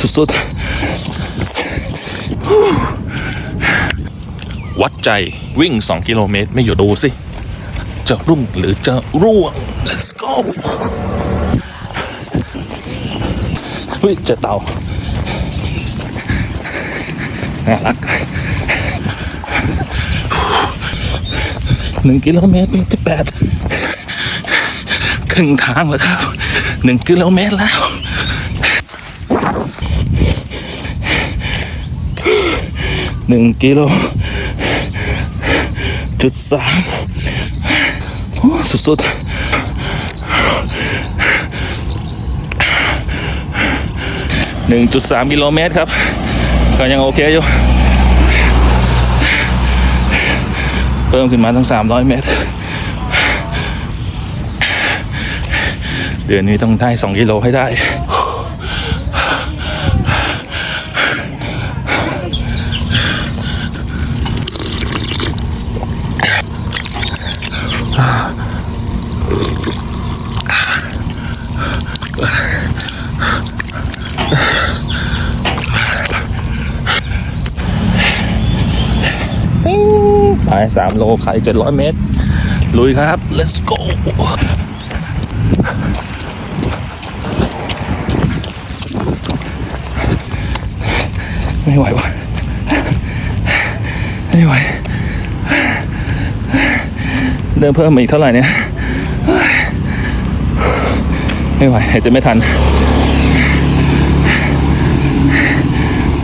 สุดๆ วัดใจวิ่ง 2 กิโลเมตรไม่อยู่ดูสิ จะรุ่งหรือจะร่วง let's go เฮ้ยเจอเต่าน่ารักหนึ่งกิโลเมตรที่แปดครึ่งทางแล้วครับหนึ่งกิโลเมตรแล้ว หนึ่งกิโลจุดสามสุดๆหนึ่งจุดสามกิโลเมตรครับ ก็ยังโอเคอยู่ เพิ่มขึ้นมาตั้งสามร้อยเมตร เดือนนี้ต้องได้สองกิโลให้ได้ ไปสามโลขายเจ็ดร้อยเมตร ลุยครับ let's go ไม่ไหววะไม่ไหว เดินเพิ่มอีกเท่าไหร่เนี่ย ไม่ไหวหายใจไม่ทัน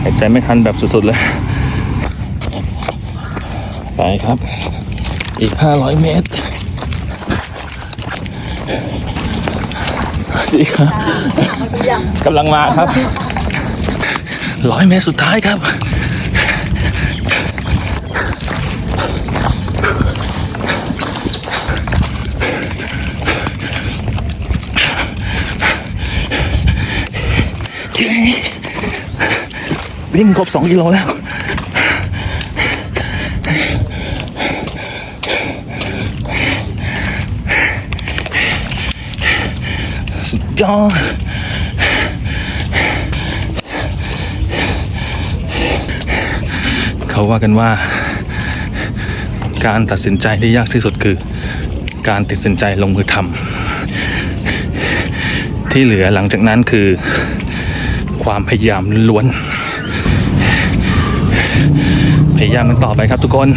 หายใจไม่ทันแบบสุดๆเลย ไปครับ อีก 500 เมตรดีครับกำลังมาครับ ร้อยเมตรสุดท้ายครับ วิ่งครบ2กิโลแล้ว ยอเขาว่ากันว่า การตัดสินใจที่ยากที่สุดคือ การตัดสินใจลงมือทำที่เหลือหลังจากนั้นคือ ความพยายามล้วน พยายามกันต่อไปครับทุกคน